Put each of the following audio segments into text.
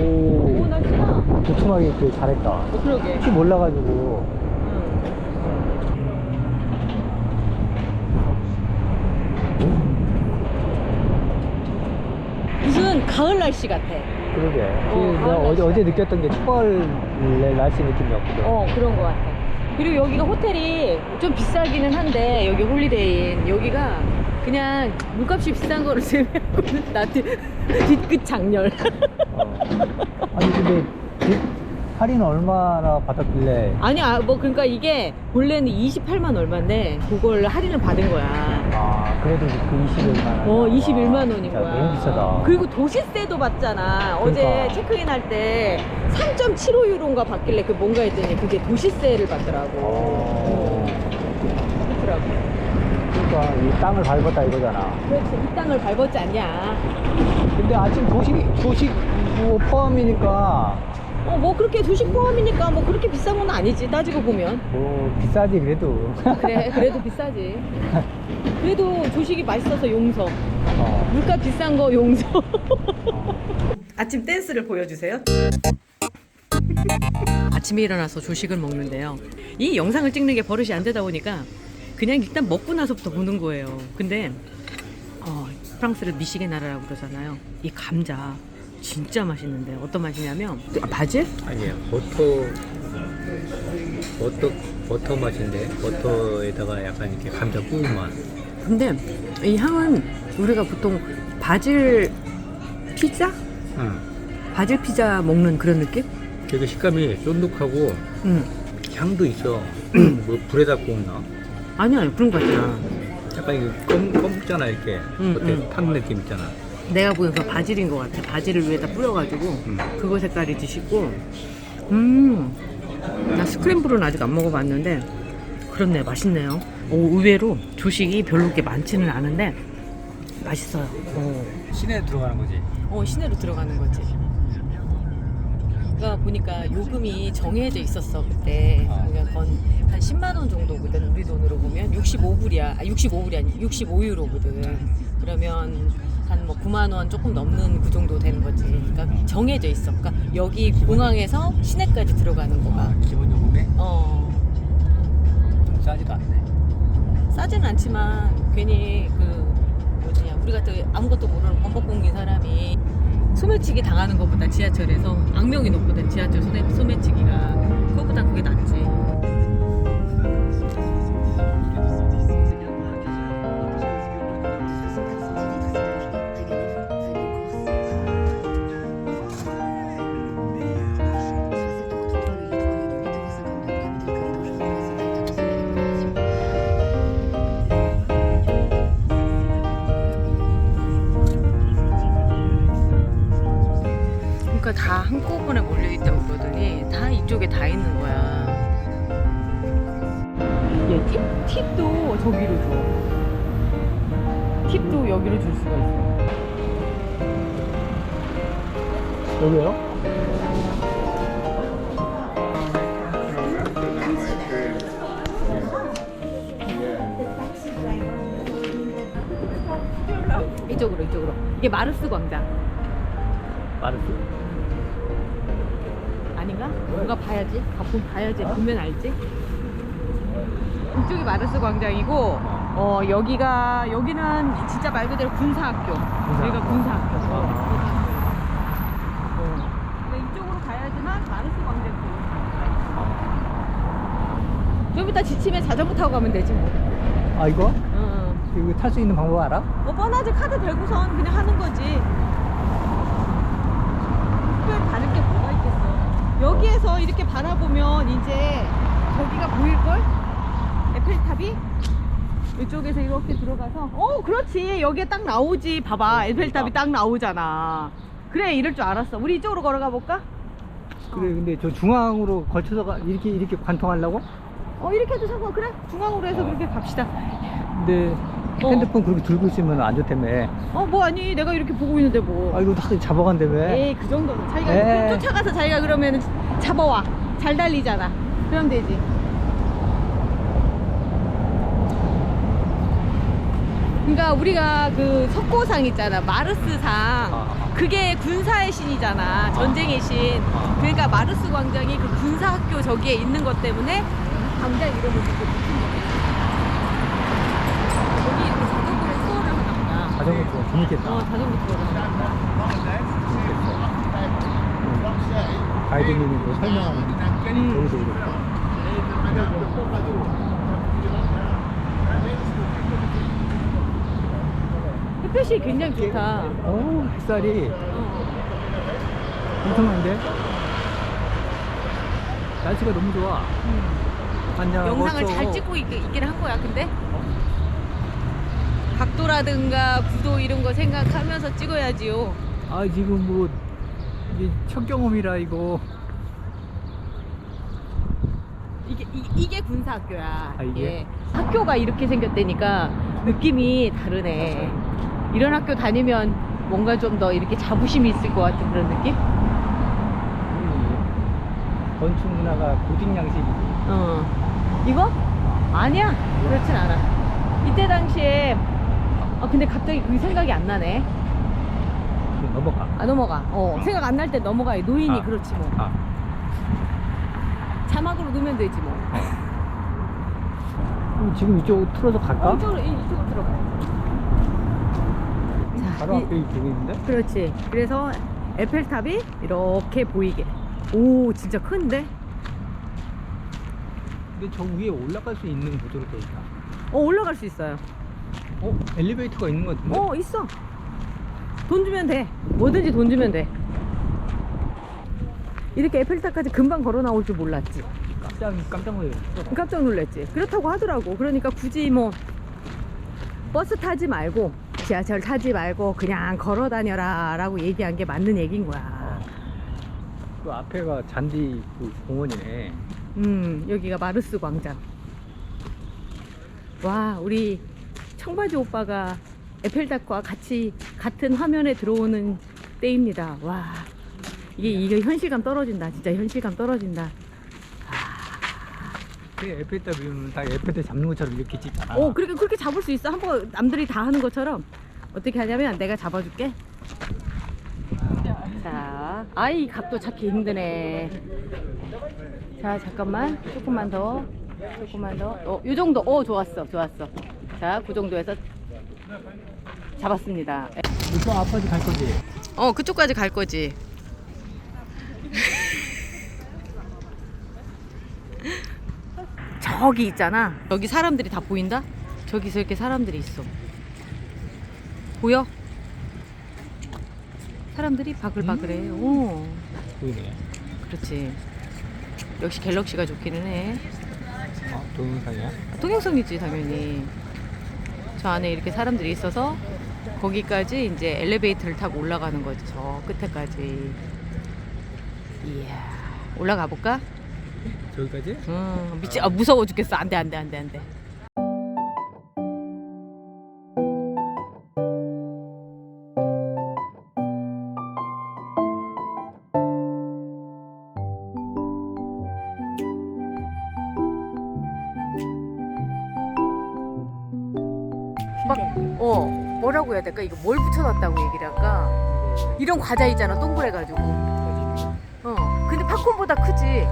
오, 날씨가. 도톰하게 그 잘했다. 어, 그러게. 혹시 몰라가지고. 무슨 가을 날씨 같아. 그러게. 어, 그 내가 가을 어제, 날씨다. 어제 느꼈던 게 추월 날씨 느낌이었거든. 어, 그런 것 같아. 그리고 여기가 호텔이 좀 비싸기는 한데, 여기 홀리데이인, 여기가 그냥 물값이 비싼 거를 제외하고는 나 뒤, 뒤끝 장렬. 어. 아니, 근데 그 할인 얼마나 받았길래. 아니, 아, 뭐, 그러니까 이게 원래는 28만 얼마인데, 그걸 할인을 받은 거야. 아, 그래도 그 21만 원. 어, 21만 원인 거야. 너무 비싸다. 그리고 도시세도 받잖아. 어제 그러니까. 체크인 할 때 3.75유로인가 받길래 그 뭔가 했더니 그게 도시세를 받더라고. 어. 그러니까 이 땅을 밟았다 이거잖아. 그렇지. 이 땅을 밟았지 않냐. 근데 아침 도식, 도식 뭐 포함이니까 어, 뭐 그렇게 도식 포함이니까 뭐 그렇게 비싼 건 아니지. 따지고 보면. 뭐 비싸지 그래도. 그래, 그래도 비싸지. 그래도 조식이 맛있어서 용서. 어. 물가 비싼 거 용서. 아침 댄스를 보여주세요. 아침에 일어나서 조식을 먹는데요. 이 영상을 찍는 게 버릇이 안 되다 보니까 그냥 일단 먹고 나서부터 보는 거예요. 근데 어, 프랑스를 미식의 나라라고 그러잖아요. 이 감자 진짜 맛있는데 어떤 맛이냐면 아, 바질? 아니에요. 버터 버터 버터 맛인데 버터에다가 약간 이렇게 감자 구운 맛. 근데 이 향은 우리가 보통 바질 피자? 응. 바질 피자 먹는 그런 느낌? 되게 식감이 쫀득하고 응. 향도 있어. 뭐 불에다 구웠나? 아니야 그런 거 같잖아. 약간 이거 검 검잖아 이렇게. 응, 겉에 응. 탄 느낌 있잖아. 내가 보기엔 그 바질인 것 같아. 바질을 위에다 뿌려가지고 음. 그거 색깔이 드시고 음. 나 스크램블은 아직 안 먹어봤는데 그렇네 맛있네요. 오 의외로 조식이 별로 그렇게 많지는 않은데 맛있어요. 어. 시내에 들어가는 거지. 어 시내로 들어가는 거지. 그러니까 보니까 요금이 정해져 있었어 그때. 아. 그러니까 건한 10만 원 정도거든 우리 돈으로 보면 65불이야. 아 65불이 아니 65유로거든. 그러면 한 뭐 9만 원 조금 넘는 그 정도 되는 거지. 그러니까 정해져 있어. 그러니까 여기 공항에서 시내까지 들어가는 거가. 아, 기본 요금에 어 싸지도 않네. 싸진 않지만 괜히 그 뭐지냐 우리 같은 아무것도 모르는 범벅공인 사람이 소매치기 당하는 것보다 지하철에서 악명이 높거든. 지하철 소매, 소매치기가. 그거보단 그게 낫지 한꺼번에 몰려있다고 그러더니 다 이쪽에 다 있는 거야. 얘 팁, 팁도 저기로 줘. 팁도 여기로 줄 수가 있어. 여기요? 이쪽으로 이쪽으로. 이게 마르스 광장. 마르스? 뭔가 봐야지. 가끔 봐야지. 보면 알지. 이쪽이 마르스 광장이고, 어 여기가 여기는 진짜 말 그대로 군사학교. 여기가 군사학교. 어, 군사학교. 어. 근데 이쪽으로 가야지만 마르스 광장 쪽. 좀 이따 지치면 자전거 타고 가면 되지 뭐. 아 이거? 어. 이거 탈 수 있는 방법 알아? 뭐 뻔하지 카드 대고선 그냥 하는 거지. 특별히 다를 게 뭐가 있겠어. 여기에서 이렇게 바라보면 이제 저기가 보일걸? 에펠탑이? 이쪽에서 이렇게 들어가서 어 그렇지. 여기에 딱 나오지. 봐봐. 에펠탑이 딱 나오잖아. 그래 이럴 줄 알았어. 우리 이쪽으로 걸어가 볼까? 그래 근데 저 중앙으로 걸쳐서 가- 이렇게 이렇게 관통하려고? 어 이렇게 해도 상관. 그래. 중앙으로 해서 그렇게 갑시다. 근데 어. 핸드폰 그렇게 들고 있으면 안 좋다며. 어 뭐 아니 내가 이렇게 보고 있는데 뭐. 아 이거 다 잡아간다며? 에이 그 정도는 자기가 에이. 쫓아가서 자기가 그러면 잡아와. 잘 달리잖아. 그럼 되지. 그러니까 우리가 그 석고상 있잖아. 마르스상. 아. 그게 군사의 신이잖아. 전쟁의 신. 아. 그러니까 마르스 광장이 그 군사학교 저기에 있는 것 때문에 광장 이름을 붙인 거야 여기 이렇게 자전거로 투어를 하나 보다 자전거 투어 재밌겠다. 어 자전거 재밌겠어. 응. 가이드님이 뭐 설명하는 음. 저기도 그렇고. 햇볕이 굉장히 좋다 어우, 햇살이 어. 엄청난데? 날씨가 너무 좋아. 음. 반장 영상을 잘 찍고 있, 있긴 한 거야 근데 각도라든가 구도 이런 거 생각하면서 찍어야지요 아, 지금 뭐, 이게 첫 경험이라 이거. 이게 이, 이게 군사학교야. 아, 이게? 예. 학교가 이렇게 생겼다니까 느낌이 다르네. 이런 학교 다니면 뭔가 좀 더 이렇게 자부심이 있을 것 같은 그런 느낌? 이 건축 문화가 고딕 양식이지. 어. 이거? 아니야. 그렇진 않아. 이때 당시에 아 근데 갑자기 그 생각이 안 나네. 좀 넘어가. 아 넘어가. 어 생각 안 날 때 넘어가. 노인이 아. 그렇지 뭐. 아, 자막으로 넣으면 되지 뭐. 그럼 지금 이쪽으로 틀어서 갈까? 이쪽으로 이- 이쪽으로 들어가. 자, 바로 이- 앞에 이쪽에 있는데? 그렇지. 그래서 에펠탑이 이렇게 보이게. 오, 진짜 큰데? 근데 저 위에 올라갈 수 있는 구조로 돼 있다. 어, 올라갈 수 있어요. 어? 엘리베이터가 있는 것 같은데? 어, 있어. 돈 주면 돼. 뭐든지 돈 주면 돼. 이렇게 에펠탑까지 금방 걸어 나올 줄 몰랐지. 깜짝, 깜짝 놀랐어. 깜짝 놀랐지. 그렇다고 하더라고. 그러니까 굳이 뭐 버스 타지 말고 지하철 타지 말고 그냥 걸어 다녀라 라고 얘기한 게 맞는 얘기인 거야. 그 앞에가 잔디 그 공원이네. 음, 여기가 마르스 광장. 와, 우리 청바지 오빠가 에펠탑과 같이 같은 화면에 들어오는 때입니다. 와, 이게, 이게 현실감 떨어진다. 진짜 현실감 떨어진다. 그 에펠탑이면 다 에펠탑 잡는 것처럼 이렇게 찍잖아. 오, 그렇게, 그렇게 잡을 수 있어. 한번 남들이 다 하는 것처럼. 어떻게 하냐면 내가 잡아줄게. 자, 아이, 각도 잡기 힘드네. 자, 잠깐만. 조금만 더. 조금만 더. 어, 요 정도. 어, 좋았어. 좋았어. 자, 그 정도에서 잡았습니다. 이쪽 앞까지 갈 거지? 어, 그쪽까지 갈 거지. 저기 있잖아. 여기 사람들이 다 보인다? 저기서 이렇게 사람들이 있어. 보여? 사람들이 바글바글해. 오, 보이네. 그렇지. 역시 갤럭시가 좋기는 해. 어, 동영상이야? 동영상이지 당연히. 저 안에 이렇게 사람들이 있어서 거기까지 이제 엘리베이터를 타고 올라가는 거지. 저 끝에까지. 이야. 올라가 볼까? 저기까지? 음, 미치, 아, 무서워 죽겠어. 안 돼, 안 돼, 안 돼, 안 돼. 뭐라고 해야 될까? 이거 뭘 붙여놨다고 얘기를 할까? 이런 과자 있잖아, 동그래가지고. 어, 근데 팝콘보다 크지?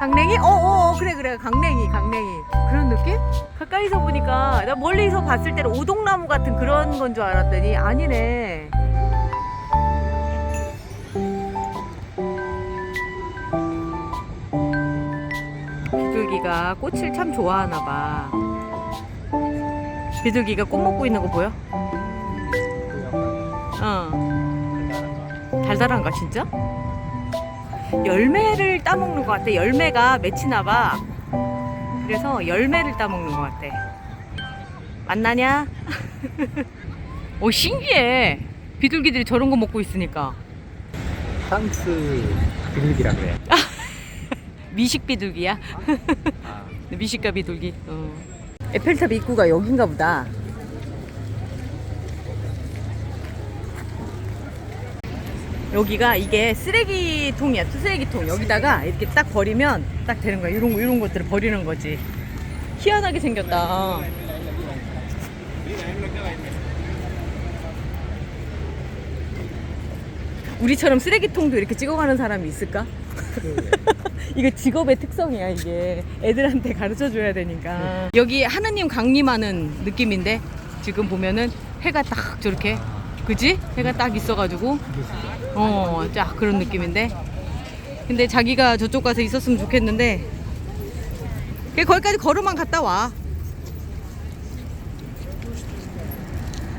강냉이? 어, 어, 어, 그래, 그래. 강냉이, 강냉이. 그런 느낌? 가까이서 보니까, 나 멀리서 봤을 때는 오동나무 같은 그런 건 줄 알았더니, 아니네. 비둘기가 꽃을 참 좋아하나 봐. 비둘기가 꽃 먹고 있는 거 보여? 어. 달달한가, 진짜? 열매를 따먹는 것 같아. 열매가 맺히나 봐. 그래서 열매를 따먹는 것 같아. 만나냐? 오 신기해. 비둘기들이 저런 거 먹고 있으니까. 프랑스 비둘기라 그래. 미식 비둘기야? 아, 미식가 비둘기. 어. 에펠탑 입구가 여긴가 보다. 여기가 이게 쓰레기통이야, 쓰레기통. 여기다가 이렇게 딱 버리면 딱 되는 거야. 이런 이런 것들을 버리는 거지. 희한하게 생겼다. 우리처럼 쓰레기통도 이렇게 찍어가는 사람이 있을까? 이거 직업의 특성이야 이게 애들한테 가르쳐 줘야 되니까 여기 하느님 강림하는 느낌인데 지금 보면은 해가 딱 저렇게 그지? 해가 딱 있어가지고 어쫙 그런 느낌인데 근데 자기가 저쪽 가서 있었으면 좋겠는데 거기까지 걸어만 갔다 와.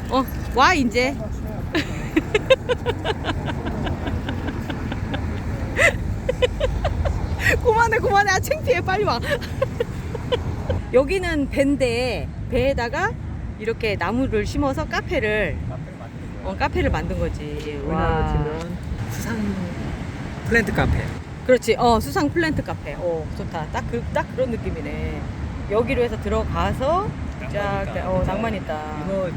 어, 와 이제. 그만해 그만해. 아 창피해. 빨리 와. 여기는 배인데 배에다가 이렇게 나무를 심어서 카페를 어 카페를 만든 거지. 우리나라 치면. 수상 플랜트 카페. 그렇지. 어 수상 플랜트 카페. 어 좋다. 딱 그 딱 그 런 느낌이네. 여기로 해서 들어가서 쫙 어, 낭만 있다. 이거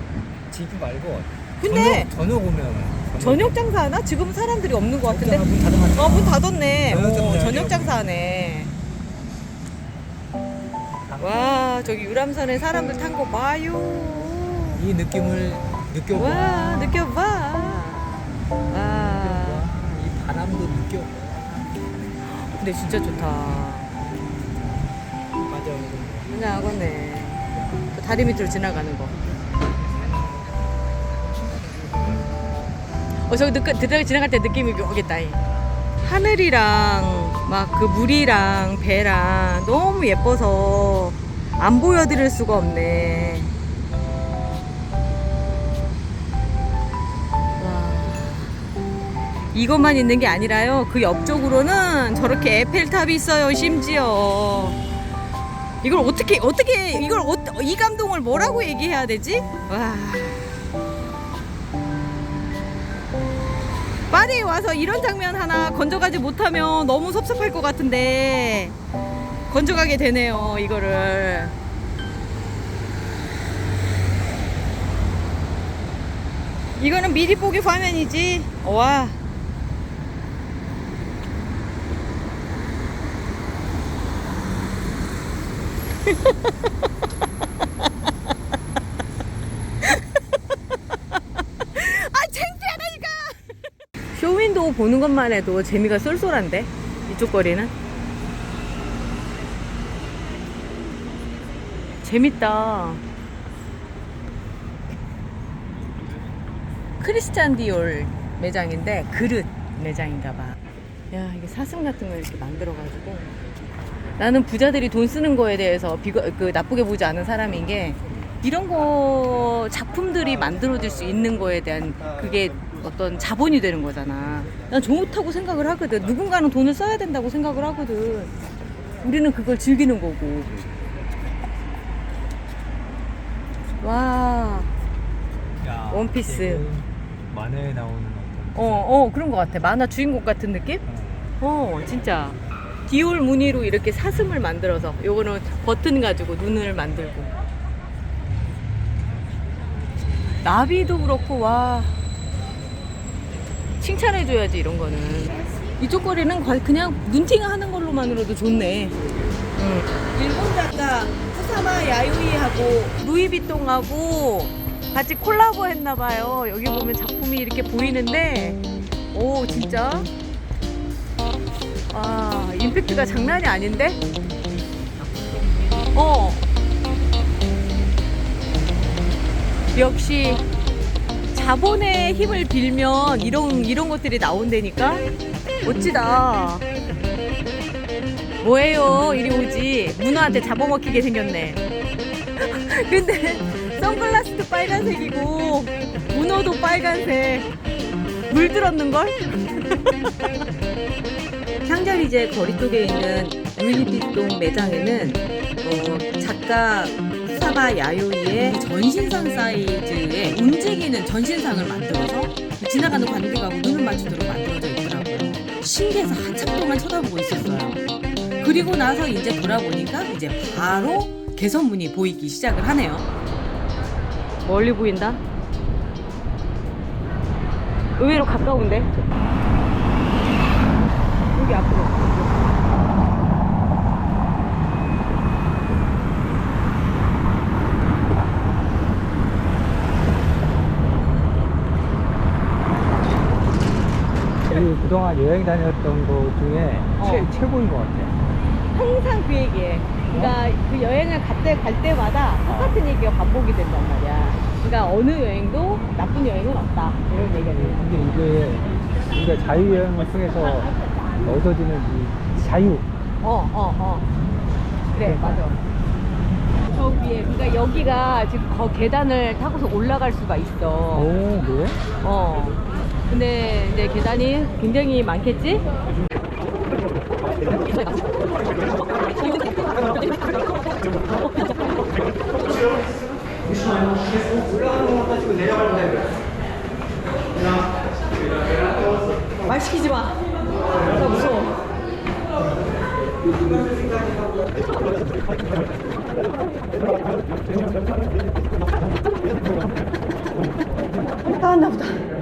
지금 말고 근데 저녁, 저녁 오면 저녁 장사하나? 지금 사람들이 없는 것 같은데 문 닫으면 어문 닫았네 저녁 어, 장사하네. 저녁 장사하네 와 저기 유람선에 사람들 탄 거 봐요 이 느낌을 느껴봐. 와 느껴봐 와 이 바람도 느껴. 근데 진짜 좋다 맞아. 그냥 하겠네 그 다리 밑으로 지나가는 거 어, 저기 느, 들어 지나갈 때 느낌이 오겠다. 이. 하늘이랑 막 그 물이랑 배랑 너무 예뻐서 안 보여드릴 수가 없네. 와. 이것만 있는 게 아니라요. 그 옆쪽으로는 저렇게 에펠탑이 있어요. 심지어. 이걸 어떻게 어떻게 이걸 어, 이 감동을 뭐라고 얘기해야 되지? 와. 파리에 와서 이런 장면 하나 건져가지 못하면 너무 섭섭할 것 같은데 건져가게 되네요 이거를. 이거는 미리 보기 화면이지. 와 아 창피하다니까 쇼윈도우 보는 것만 해도 재미가 쏠쏠한데? 이쪽 거리는? 재밌다. 크리스찬 디올 매장인데 그릇 매장인가 봐 야 이게 사슴 같은 거 이렇게 만들어 가지고. 나는 부자들이 돈 쓰는 거에 대해서 비거, 그 나쁘게 보지 않은 사람인 게 이런 거 작품들이 만들어질 수 있는 거에 대한 그게 어떤 자본이 되는 거잖아. 난 좋다고 생각을 하거든. 누군가는 돈을 써야 된다고 생각을 하거든. 우리는 그걸 즐기는 거고. 와, 야, 원피스. 지금 만화에 나오는 어떤 어, 어, 그런 것 같아. 만화 주인공 같은 느낌? 어, 진짜. 디올 무늬로 이렇게 사슴을 만들어서 요거는 버튼 가지고 눈을 만들고 나비도 그렇고 와 칭찬해줘야지 이런 거는 이쪽 거리는 거- 그냥 눈팅하는 걸로만으로도 좋네 응. 일본 작가 후사마 야유이하고 루이비통하고 같이 콜라보 했나봐요 여기 보면 작품이 이렇게 보이는데 오 진짜 아, 임팩트가 장난이 아닌데? 어. 역시 자본의 힘을 빌면 이런 이런 것들이 나온다니까. 멋지다. 뭐예요? 이리 오지. 문어한테 잡아먹히게 생겼네. 근데 선글라스도 빨간색이고 문어도 빨간색. 물 들었는 걸? 향자리제 거리 쪽에 있는 루이비통 매장에는 어, 작가 사바 야요이의 전신상 사이즈의 움직이는 전신상을 만들어서 지나가는 관객하고 눈을 맞추도록 만들어져 있더라고요. 신기해서 한참 동안 쳐다보고 있었어요. 그리고 나서 이제 돌아보니까 이제 바로 개선문이 보이기 시작을 하네요. 멀리 보인다? 의외로 가까운데? 여기 앞으로. 그동안 여행 다녔던 것 중에 어. 최, 최고인 것 같아. 항상 그 얘기해. 그러니까 그 여행을 갈, 때, 갈 때마다 똑같은 얘기가 반복이 된단 말이야. 그러니까 어느 여행도 나쁜 여행은 없다. 이런 얘기가 돼. 근데 이게 우리가 자유여행을 통해서 얻어지는 이 자유. 어, 어, 어. 그래, 맞아. 저 위에, 그러니까 여기가 지금 거 계단을 타고서 올라갈 수가 있어. 오, 그래? 어. 근데 이제 계단이 굉장히 많겠지? 말 시키지 마. 나 무서워. 나왔나 보다.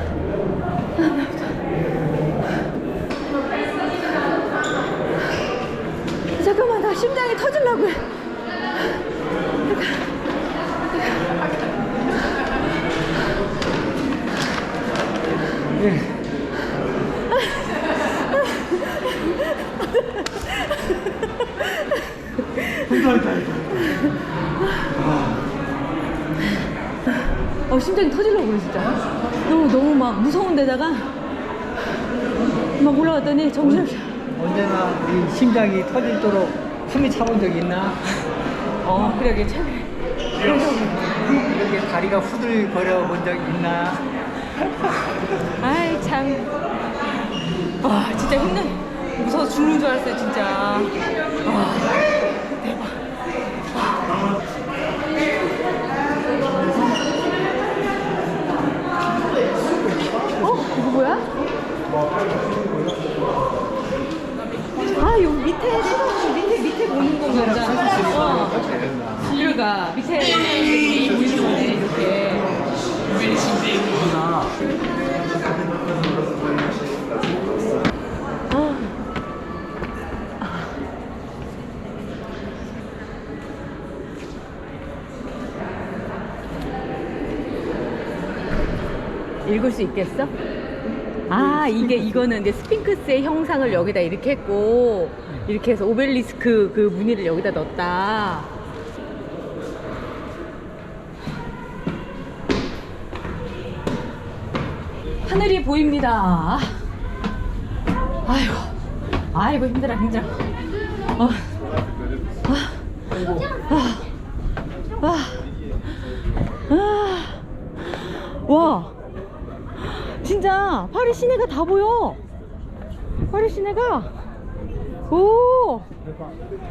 잠 깐만 나 심장이 터질라고 해. 예. 어 심장이 터질라고 그래 진짜. 너무 너무 막 무서운 데다가 막 올라갔더니 정신없이. 언제나 이 심장이 터질도록 숨이 차본 적 있나? 어 그래 괜찮네. 이렇게 다리가 후들거려 본 적 있나? 아이 참. 와 진짜 힘든. 무서워 죽는 줄 알았어요 진짜. 와 대박. 어 이거 뭐야? 아 여기 밑에 밑에 밑에 보는 건가 보다. 어. 그러니까 밑에 보이는 거네 이렇게. 아. 읽을 수 있겠어? 아 이게 이거는 이제 스핑크스의 형상을 여기다 이렇게 했고 이렇게 해서 오벨리스크 그 무늬를 여기다 넣었다. 하늘이 보입니다. 아이고, 아이고 힘들어 힘들어. 어. 아, 아, 아, 아, 와, 진짜 파리 시내가 다 보여. 파리 시내가. 오,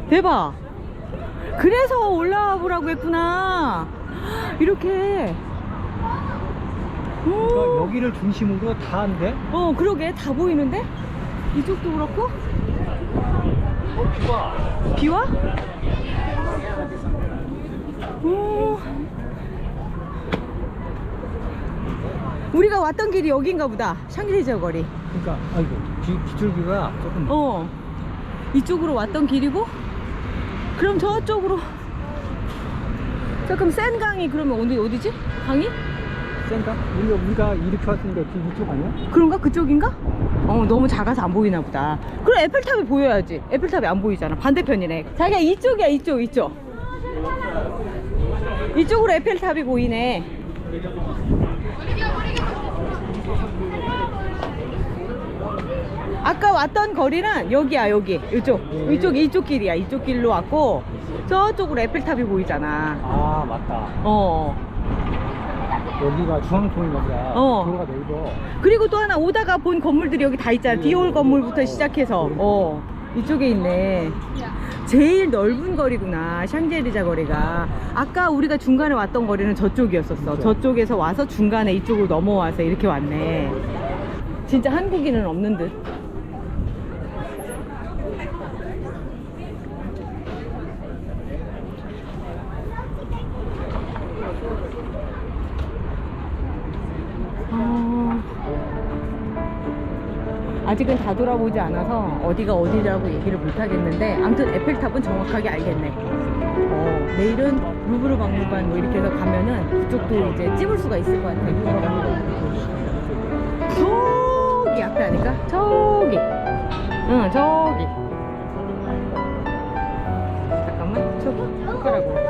대박. 그래서 올라와 보라고 했구나. 이렇게. 오. 그러니까 여기를 중심으로 다 한대? 어 그러게 다 보이는데 이쪽도 그렇고 어, 비와. 비와? 오. 우리가 왔던 길이 여긴가 보다. 샹그리저 거리. 그러니까, 아이고, 비, 빗줄기가 조금. 어. 이쪽으로 왔던 길이고 그럼 저쪽으로. 조금 센 강이 그러면 어디 어디지? 강이? 센가? 우리가, 우리가 이렇게 왔으니까 뒤 이쪽 아니야? 그런가? 그쪽인가? 어 너무 작아서 안 보이나 보다. 그럼 에펠탑이 보여야지. 에펠탑이 안 보이잖아. 반대편이네. 자기야 이쪽이야 이쪽 이쪽. 이쪽으로 에펠탑이 보이네 아까 왔던 거리는 여기야 여기. 이쪽. 이쪽 이쪽 길이야. 이쪽 길로 왔고 저쪽으로 에펠탑이 보이잖아. 아, 맞다. 어. 여기가 중앙통인가 보다. 어. 도로가 넓어. 그리고 또 하나 오다가 본 건물들이 여기 다 있잖아. 디올 건물부터 시작해서. 어. 이쪽에 있네 제일 넓은 거리구나 샹제리자 거리가. 아까 우리가 중간에 왔던 거리는 저쪽이었었어. 그렇죠. 저쪽에서 와서 중간에 이쪽으로 넘어와서 이렇게 왔네. 진짜 한국인은 없는 듯 아직은 다 돌아보지 않아서 어디가 어디라고 얘기를 못하겠는데 아무튼 에펠탑은 정확하게 알겠네. 어, 내일은 루브르 박물관 뭐 이렇게 해서 가면은 그쪽도 이제 찝을 수가 있을 것 같아요 저기 앞에 아닐까? 저기. 응 저기. 잠깐만 저기. 어, 손가락으로.